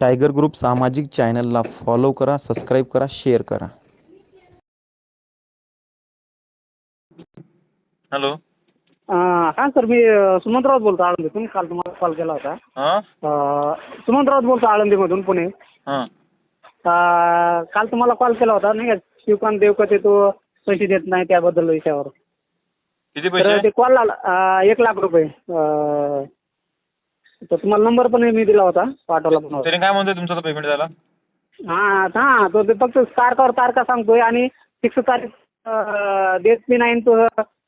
Tiger group सामाजिक चॅनलला follow करा सबस्क्राईब करा शेअर करा. हॅलो. अं, हा सर मी अं, सुमंत राऊत बोलतो आळंदीतून. काल तुम्हाला कॉल केला होता. हां? अं, सुमंत राऊत बोलतो आळंदीमधून पुणे. हां. अं, काल तुम्हाला कॉल केला होता नाही का? शिवकांत देवकते तो पैसे देत नाही त्याबद्दल विषयावर. किती तर पैसे? ते कॉल आला अं, एक लाख रुपये अं, तर तुम्हाला नंबर पण मी दिला होता पाठवला पण होता. तरी काय म्हणतोय तुमचं पेमेंट झाला? हां हां तो ते फक्त तारखावर तारखा सांगतोय आणि फिक्स तारीख देत बी नाही आणि तो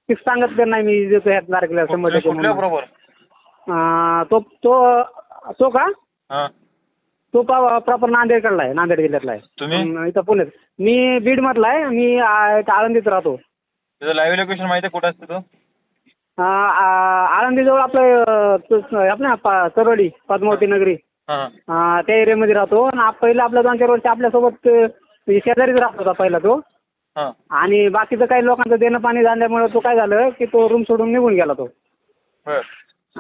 फिक्स सांगत पण नाही मी देतो ह्या तारखेला शंभर टक्के कुठल्या म्हणून. बरोबर? अं, तो तो तो का? हां. तो प्रॉपर नांदेडकडला आहे नांदेड जिल्ह्यातला आहे. अं, इथं पुण्यात. मी बीडमधला आहे मी आ, इथं आळंदीत राहतो. त्याचं लाईव्ह लोकेशन माहिती आहे कुठं असतं तो? आळंदीजवळ आपलं तो- आपलं ना पा- तरवडी पद्मावती नगरी. हां. त्या एरियामध्ये राहतो. आणि पहिलं आपल्या दोन चार वर्ष आपल्यासोबत अं, शेजारीच राहत होता पहिला तो. आणि बाकीचं काही लोकांचं देणं पाणी झाल्यामुळे तो काय झालं की तो रूम सोडून निघून गेला तो.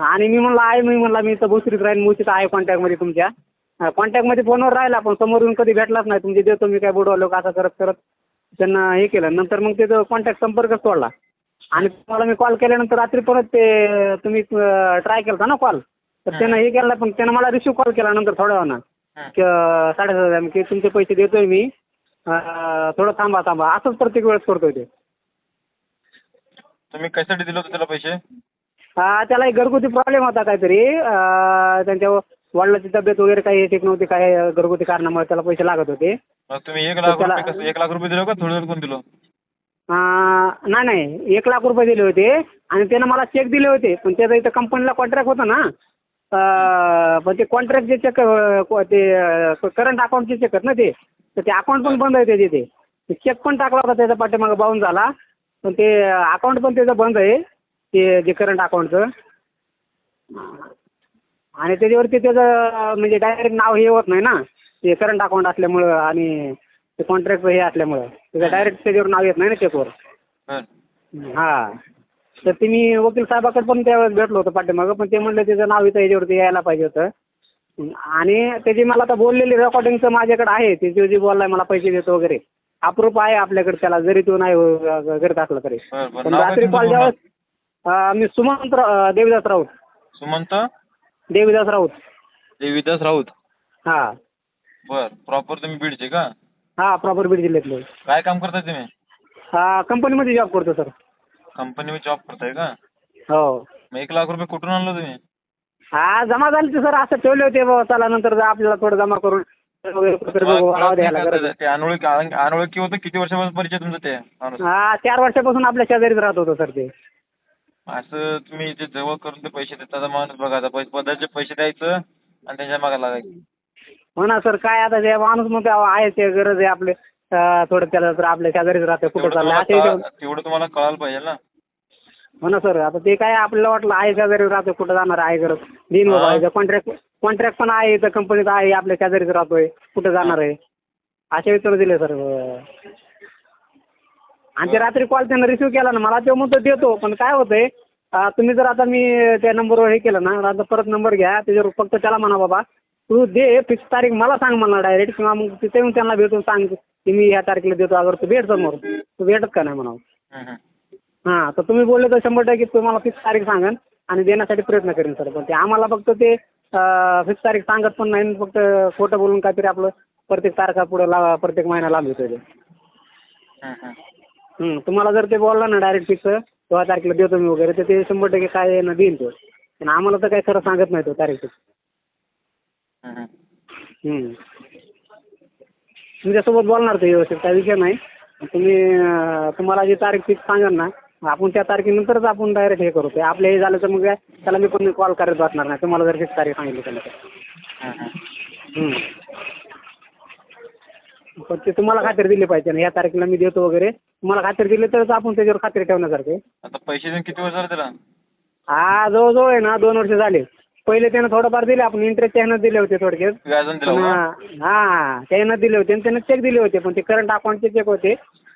आणि मी म्हणलं आहे मी म्हणला मी इथं भोसरीत राहीन मुळशीत आहे कॉन्टॅक्टमध्ये तुमच्या. कॉन्टॅक्टमध्ये फोनवर राहिला पण समोरून कधी भेटलाच नाही. तुमचे देतो मी काय बुडवलो का असं करत करत त्यांना हे केलं. नंतर मग त्याचं कॉन्टॅक्ट संपर्कच तोडला आणि तुम्हाला मी कॉल केल्यानंतर रात्री परत ते तुम्ही ट्राय केला ना कॉल तर त्यानं हे केलं पण त्यानं मला रिसिव्ह कॉल केला नंतर थोड्या वेळानं. की अं, साडेसात की तुमचे पैसे देतोय मी. थोडं थांबा थांबा. असंच प्रत्येक वेळेस करतोय ते. तुम्ही कशासाठी दिलं होतं त्याला पैसे? हा त्याला एक घरगुती प्रॉब्लेम होता काहीतरी. त्यांच्या वडिलाची तब्येत वगैरे काही ठीक नव्हती काय घरगुती कारणामुळे त्याला पैसे लागत होते. तुम्ही एक लाख रुपये कसं एक लाख रुपये दिलं का? थोडं कोण दिलं? नाही नाही. एक लाख रुपये दिले होते आणि त्यानं मला चेक दिले होते. पण त्याचं इथं कंपनीला कॉन्ट्रॅक्ट होता ना. पण ते कॉन्ट्रॅक्ट जे चेक ते करंट अकाऊंटचे चेक आहेत ना ते. तर ते अकाउंट पण बंद आहे त्याचे ते. ते चेक पण टाकला होता त्याच्या पाठीमागं बाहून झाला. पण ते अकाउंट पण त्याचं बंद आहे. ते जे करंट अकाउंटचं आणि त्याच्यावरती त्याचं म्हणजे डायरेक्ट नाव हे होत नाही ना. ते करंट अकाउंट असल्यामुळं आणि ते कॉन्ट्रॅक्ट हे असल्यामुळं. त्याचं डायरेक्ट त्याच्यावर नाव येत नाही ना चेकवर हां. तर ते मी वकील साहेबाकडे पण त्यावेळेस भेटलो होतो पाठीमागं पण ते म्हणलं त्याचं नाव इथं याच्यावरती यायला पाहिजे होतं. आणि त्याची मला आता बोललेली रेकॉर्डिंगचं माझ्याकडे आहे ते जो जे बोललाय मला पैसे देतो वगैरे अप्रूप आहे आपल्याकडे त्याला जरी तो नाही करत असला तरी पण रात्री कॉल? ज्यावेळेस मी सुमंत देवीदास राऊत. सुमंत? देवीदास राऊत. देवीदास राऊत. हां. बर प्रॉपर तुम्ही बीडचे का? हां प्रॉपर बीड जिल्ह्यातले. काय काम करताय तुम्ही? हां कंपनीमध्ये जॉब करतो सर कंपनीमध्ये जॉब करताय का? हो. मग एक लाख रुपये कुठून आणलं तुम्ही? हा जमा झाले ते सर असं ठेवले होते बाबा चला नंतर जा आपल्याला थोडं जमा करून वगैरे कुठेतरी बघू, राहू द्यायला गरज आहे. ते अनोळखी अनोळखी होतं? किती वर्षापासून परिचय तुमचं ते माणूस? हा चार वर्षापासून आपल्या शेजारीच राहत होतो सर ते. असं तुम्ही जे जवळ करून ते पैसे देता माणूस बघा आता पैसे पदाचे पैसे द्यायचं आणि त्यांच्या मागे लागायचं. हो ना सर काय आता ते माणूस मग आहे ते गरज आहे आपले. अं, थोडं त्याला तर आपल्या शेजारीच राहते कुठं तेवढं चाललं तुम्हाला कळा- तेवढं तुम्हाला कळायला पाहिजे ना. हो ना सर आता ते काय आपल्याला वाटलं आहे शेजारी राहतोय कुठं जाणार आहे गरज. दिन हा. कॉन्ट्रॅक्ट कॉन्ट्रॅक्ट पण आहे इथं कंपनीत आहे आपल्या शेजारीच राहतोय कुठं जाणार आहे? असे उत्तर दिले सर. आणि ते रात्री कॉल त्यानं रिसिव्ह केला ना मला तो म्हणतो देतो. पण काय होतंय अं, तुम्ही जर आता मी त्या नंबरवर हे केलं ना आता परत नंबर घ्या त्याच्यावर फक्त त्याला म्हणा बाबा तू दे फिक्स तारीख मला सांग मला डायरेक्ट किंवा मग तिथे येऊन त्यांना भेटून सांग की मी ह्या तारखेला देतो. अगर तू भेट समोर तू भेटत का नाही म्हणावं? हं, तर तुम्ही बोलले तर शंभर टक्के तुम्हाला फिक्स तारीख सांगेन आणि देण्यासाठी प्रयत्न करेन सर. पण ते आम्हाला फक्त ते फिक्स तारीख सांगत पण नाही. फक्त खोटं बोलून काहीतरी आपलं प्रत्येक तारखा पुढे ला प्रत्येक महिना लांब येतो ते. तुम्हाला जर ते बोलला ना डायरेक्ट फिक्स तेव्हा तारखेला देतो मी वगैरे तर ते शंभर टक्के काय ना देईन तो. पण आम्हाला तर काही खरं सांगत नाही तो तारीख फिक्स. तुमच्यासोबत बोलणार ते व्यवस्थित काही विषय नाही. तुम्ही तुम्हाला जी तारीख फिक्स सांगाल ना आपण त्या तारखेनंतरच आपण डायरेक्ट हे करू ते आपलं हे झालं तर मग काय त्याला मी पण कॉल करत बसणार नाही. तुम्हाला जर फिक्स तारीख सांगितली त्याला तर. हं, हं. हं. पण ते तुम्हाला खात्री दिली पाहिजे ना या तारखेला मी देतो वगैरे. तुम्हाला खात्री दिली तरच आपण त्याच्यावर खात्री ठेवण्यासारखे आता पैसे देऊन किती वर्ष झाले त्याला? हा जवळजवळ आहे ना दोन वर्ष झाले. पहिले त्यानं थोडंफार दिले आपण इंटरेस्ट त्यानं दिले होते थोडक्यात. व्याजून दिलं? हा त्यानं दिले होते आणि त्यानं चेक दिले होते पण ते करंट अकाउंटचे चेक होते.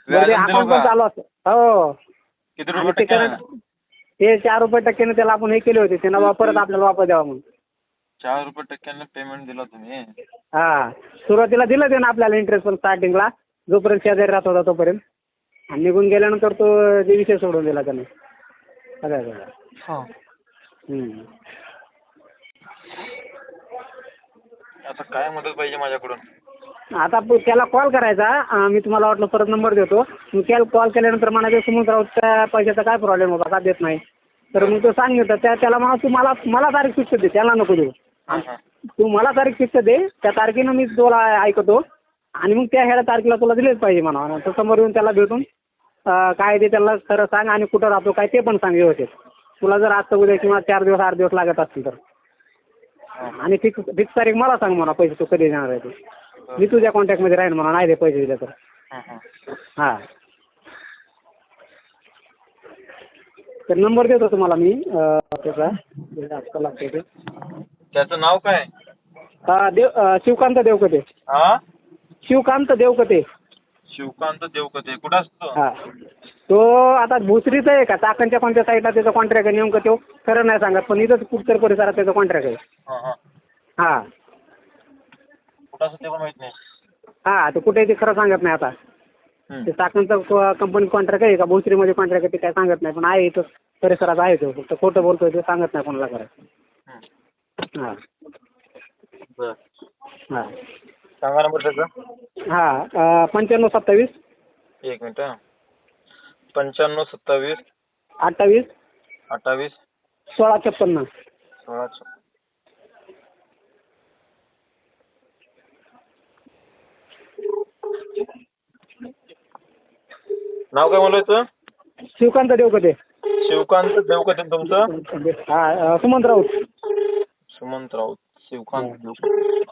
व्याजानं दिलं अकाउंट पण का? चालू असतं. हो. किती आणि रुपये ते टक्के करंट हे चार रुपये टक्क्याने त्याला आपण हे केले होते त्यांना परत आपल्याला वापस द्यावा म्हणून. चार रुपये टक्क्यानं पेमेंट दिला तुम्ही? हा. सुरुवातीला दिलं ते ना आपल्याला इंटरेस्ट पण स्टार्टिंगला जोपर्यंत शेजारी राहत होता तोपर्यंत. आणि निघून गेल्यानंतर तो ते विषय सोडून दिला त्याने. सगळ्या सगळ्या हां. हम्म. आता काय मदत पाहिजे माझ्याकडून? आता प- त्याला कॉल करायचा. अं, मी तुम्हाला वाटलं परत नंबर देतो. मग त्याला कॉल केल्यानंतर म्हणायचं सुमंत राऊतच्या पैशाचा काय प्रॉब्लेम होता का देत नाही? तर मग तो सांगितलं त्या त्याला म्हणा तू मला मला तारीख फिक्स दे त्याला नको देऊ. हां हां. तू मला तारीख फिक्स दे त्या तारखेनं मी तुला ऐकतो आणि मग त्या ह्या तारखेला तुला दिलेच पाहिजे म्हणा आणि तो समोर येऊन त्याला भेटून अं, काय ते त्याला खरं सांग आणि कुठं राहतो काय ते पण सांग व्यवस्थित. तुला जर आज उद्या किंवा चार दिवस आठ दिवस लागत असतील तर. आणि फिक्स फिक्स तारीख मला सांग म्हणा पैसे तू कधी देणार आहे ते. मी तुझ्या कॉन्टॅक्टमध्ये राहीन म्हणा नाही दे पैसे दिले तर. हां तर नंबर देतो तुम्हाला मी त्याचा. आजकाल लागते ते. त्याचं नाव काय? हा, देव शिवकांत देवकते. शिवकांत देवकते. शिवकांत देवकते. कुठं असतो? हा. तो आता भुसरीचा आहे का? चाकणच्या कोणत्या साईडला त्याचा कॉन्ट्रॅक्ट आहे नेमकं तो? खरं नाही सांगत पण इथंच कुठतर परिसरात त्याचा कॉन्ट्रॅक्ट आहे. हां. कुठं ते पण माहीत नाही. हां तो कुठे आहे ते खरं सांगत नाही आता. हं. ते चाकणचं कंपनी कॉन्ट्रॅक्ट आहे का? भोसरीमध्ये कॉन्ट्रॅक्ट आहे ते काय सांगत नाही. पण आहे इथं. परिसरात आहे तो. फक्त खोटं बोलतोय ते सांगत नाही कोणाला करायचं हं. हां. बरं. हां. सांगा नंबर त्याचा. हां पंच्याण्णव सत्तावीस. एक मिनिट हां. पंच्याण्णव सत्तावीस. अठ्ठावीस. अठ्ठावीस. सोळा छप्पन्न. सोळा छ- नाव काय म्हणलं शिवकांत देवकते. शिवकांत देवकते तुमचं? हां सुमंत राऊत. सुमंत राऊत शिवकांत देवकते.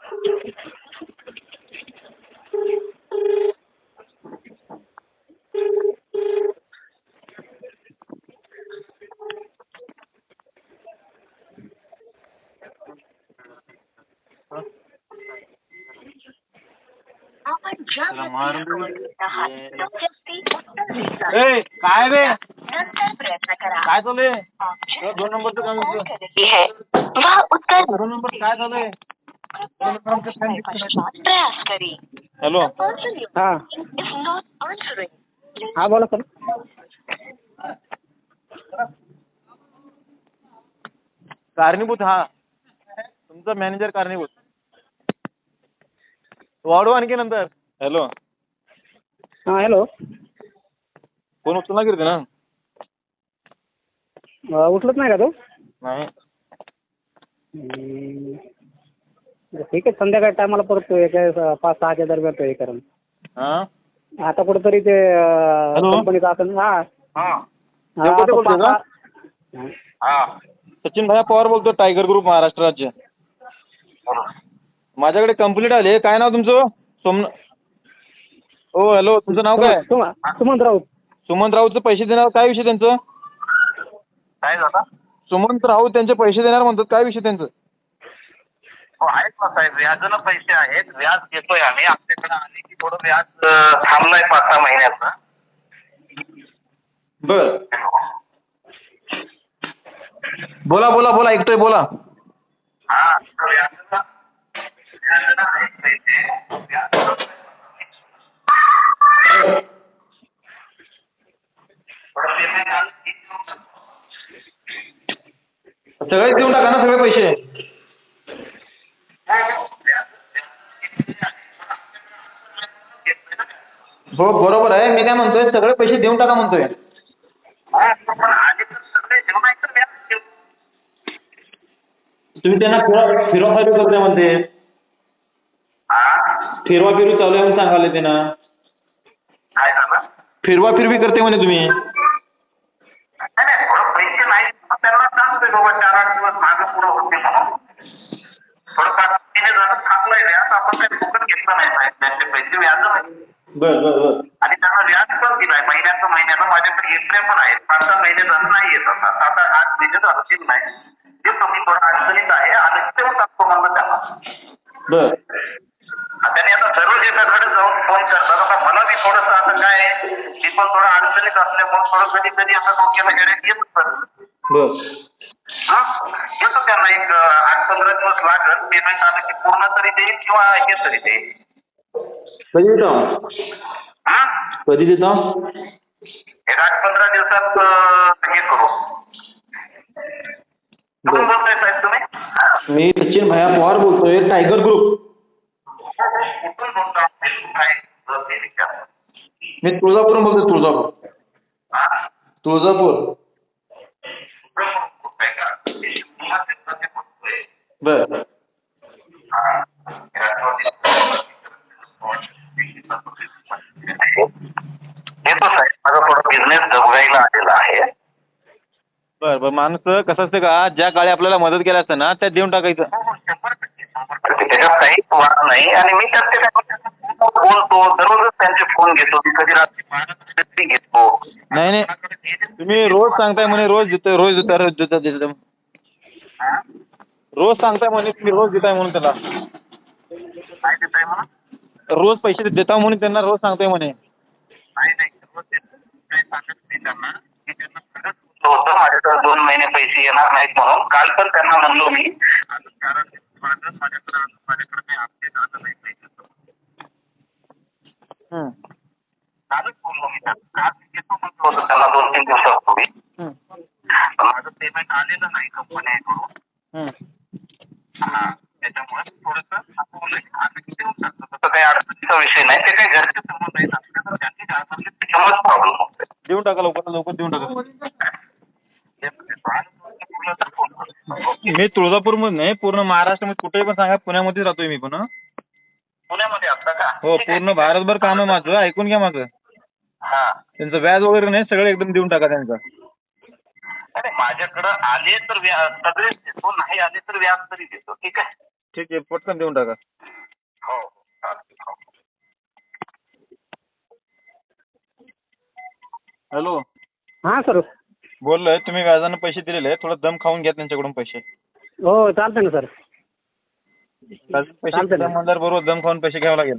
आपण ज्या काय बे नंतर प्रयत्न करा. काय या दोन नंबरचं काम है. वह उत्तर. दोन नंबर काय कृपया पश्चात प्रयास करें हॅलो हां. हां बोला सर. कारणीभूत हा. तुमचा मॅनेजर कारणीभूत. वाढू आणखी नंतर. हॅलो हां हॅलो फोन उचलला गिरते ना अं, उचलत नाही का तो? नाही. हम्म. ठीक आहे संध्याकाळी टायमाला परत तो एक अं, पाच सहाच्या दरम्यान तो हे करेन हा? आता कुठंतरी ते हॅलो? कंपनीचा असेल हा. देवकते आता बोलतोय का? सचिन भाया पवार बोलतो टायगर ग्रुप महाराष्ट्र राज्य. माझ्याकडे कंप्लीट आले. काय नाव तुमचं? सोमन हो हॅलो तुमचं नाव काय? सुम- सुमंत राऊत. सुमंत राऊतचे पैसे देणार काय विषय त्यांचं? काय झालं? सुमंत राऊत त्यांचे पैसे देणार म्हणतात काय विषय त्यांचं? हो आहेत ना साहेब व्याजानं पैसे आहेत व्याज घेतोय आम्ही. आमच्याकडे आले की थोडं व्याज अं, थांबलंय पाच सहा महिन्याचं. बर. बोला बोला बोला ऐकतोय बोला. हा तर व्याजानं व्याजानं आहेत पैसे. व्याज सगळेच देऊन टाका ना सगळे पैसे हो बरोबर आहे मी काय म्हणतोय सगळे पैसे देऊन टाका म्हणतोय हा, पण आधी तर सगळे जेवणाचं व्याज देऊ. तुम्ही त्यांना फिरवा फिरवा फिरू करते म्हणते हा फिरवा फिरू चालू आहे म्हणून सांगाले त्यांना काय झालं फिरवा फिरवी करते म्हणे तुम्ही बर बर बर. आणि त्यांना व्याज पण दिलाय महिन्याचं महिन्यानं माझ्याकडे घेतले पण आहेत पाच सहा महिने झालं नाही येत आता सात आठ महिने झालं नाही ते तुम्ही थोडं अडचणीत आहे आणि ते तेव्हा टाकतो म्हणलं त्यांना बर. त्यांनी आता सर्व एकाकडे जाऊन फोन करतात आता मला बी थोडंसं आता काय मी पण थोडं अडचणीत असल्यामुळे थोडं कधी कधी आता डोक्याला हेडेक येत बर. दिवस लागेल पेमेंट आलं की पूर्ण तरी देईल किंवा हे तरी देईल. कधी देतो? कधी देतो? एक आठ पंधरा दिवसात हे करू. कुठून बोलताय साहेब तुम्ही? मी सचिन भैया पवार बोलतोय टायगर ग्रुप. कुठून बोलता? काय जर ते विचार. मी तुळजापूरून बोलतोय तुळजापूर. हा? तुळजापूर. बर. हा. येतो साहेब माझा थोडा बिझनेस बघायला आलेला आहे. बर बर. माणूस कसं असतं का ज्या काळी आपल्याला मदत केली असतं ना त्यात देऊन टाकायचं. शंभर टक्के त्याच्यात काहीच वाद नाही. आणि मी प्रत्येकाला बोलतो दररोजच त्यांचे फोन घेतो. मी कधी रात्री बारा घेतो. नाही नाही. तुम्ही रोज सांगताय म्हणे रोज देतोय रोज देताय रोज देता देता रोज सांगताय म्हणे तुम्ही रोज देताय म्हणून त्याला काय देताय म्हणून? रोज पैसे देता म्हणून त्यांना रोज सांगताय म्हणे. नाही नाही रोज देतो. काय सांगत नाही त्यांना. की त्यांना खरंच होतं माझ्याकडे दोन महिने पैसे येणार नाहीत म्हणून. काल पण त्यांना म्हणलो मी. अजून चार आठ दिवस माझं माझ्याकडे अजून माझ्याकडे काही अपडेट आलं नाही पैशाचं. हं. कालच बोललो मी त्यांना. काल येतो म्हटलं होतं त्यांना दोन तीन दिवसापूर्वी. हं. पण माझं पेमेंट आलेलं नाही कंपनीकडून. हा त्याच्यामुळे थोडंसं थांबवलंय आम्ही देऊन टाकतो तसं काही अडचणीचा विषय नाही ते काही घरचे संबंध आहेत आपल्याला ज्यांनी घालवले त्याच्यामुळेच प्रॉब्लेम होतोय देऊन टाका लवकर लवकर देऊन टाका. हे. मी तुळजापूरमध्ये नाही पूर्ण महाराष्ट्रामध्ये कुठेही पण सांगा पुण्यामध्येच राहतोय मी पण हं. पुण्यामध्ये असता का? हो. पूर्ण भारतभर काम आहे माझं ऐकून घ्या माझं. हा. त्यांचं व्याज वगैरे नाही सगळं एकदम देऊन टाका त्यांचं. अरे माझ्याकडं आले तर व्याज सगळेच देतो नाही आले तर व्याज तरी देतो ठीक आहे? ठीक आहे पटकन देऊन टाका हो हो चालेल हो. हॅलो. हां सर. बोललोय तुम्ही व्याजानं पैसे दिलेले थोडं दम खाऊन घ्या त्यांच्याकडून पैसे. हो चालतं ना सर. पैसे चालतंय ना. दिल्या म्हणल्यावर बरोबर दम खाऊन पैसे घ्यावे लागेल.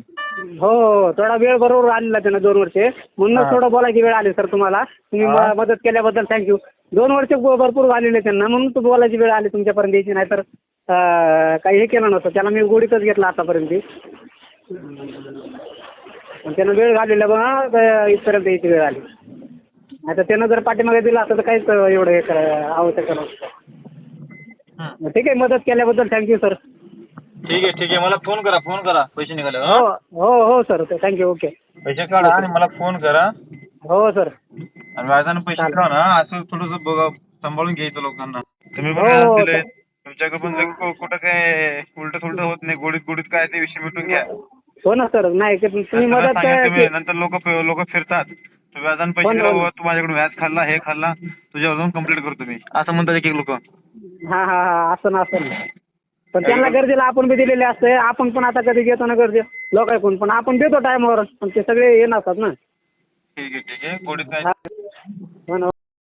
हो हो थोडा वेळ बरोबर आलेला त्यांना दोन वर्षे. म्हणूनच हां. थोडं बोलायची वेळ आली सर तुम्हाला. तुम्ही हां. म- मदत केल्याबद्दल थँक्यू दोन वर्ष ब- भरपूर आलेले त्यांना म्हणून तू बोलायची वेळ आली तुमच्यापर्यंत यायची नाही तर काही हे केलं नव्हतं त्याला मी गोडीतच घेतला आतापर्यंत. पण त्यानं वेळ घालवल्यामुळं इथपर्यंत यायची वेळ आली. तर त्यानं जर पाठीमागे दिला असतं तर काहीच एवढं हे करा आवश्यक हं. ठीक आहे मदत केल्याबद्दल थँक्यू सर ठीक आहे ठीक आहे. मला फोन करा फोन करा. पैसे निघाले हो? हो हो सर थँक्यू ओके पैसे काढा आणि मला फोन करा. हो सर आणि व्याजानं पैसे. ठेवा ना. असं थोडंसं बघा सांभाळून घ्यायचं लोकांना. तुम्ही हो, हो, तुमच्याकडे पण जर कु- कुठं काय उलट सुलट होत नाही. गोडीत गोडीत काय ते विषय मिटून घ्या. हो ना सर नाही ते तुम्ही मदत तुम्ही नंतर लोक लोक फिरतात. तू व्याजानं पैसे ना, दिले हो ना. बाबा, तू माझ्याकडून व्याज खाल्ला हे खाल्ला तुझ्यावर जाऊन कंप्लीट करतो मी असं म्हणतात एक एक लोक. हा हा हा असं ना असं ना. पण त्यांना गरजेला आपण बी दिलेले असते आपण पण आता कधी घेतो ना गरजे लोक ऐकून पण. आपण देतो टायमावर पण ते सगळे हे नसतात ना. ठीक आहे ठीक आहे. गोडीत काय हा.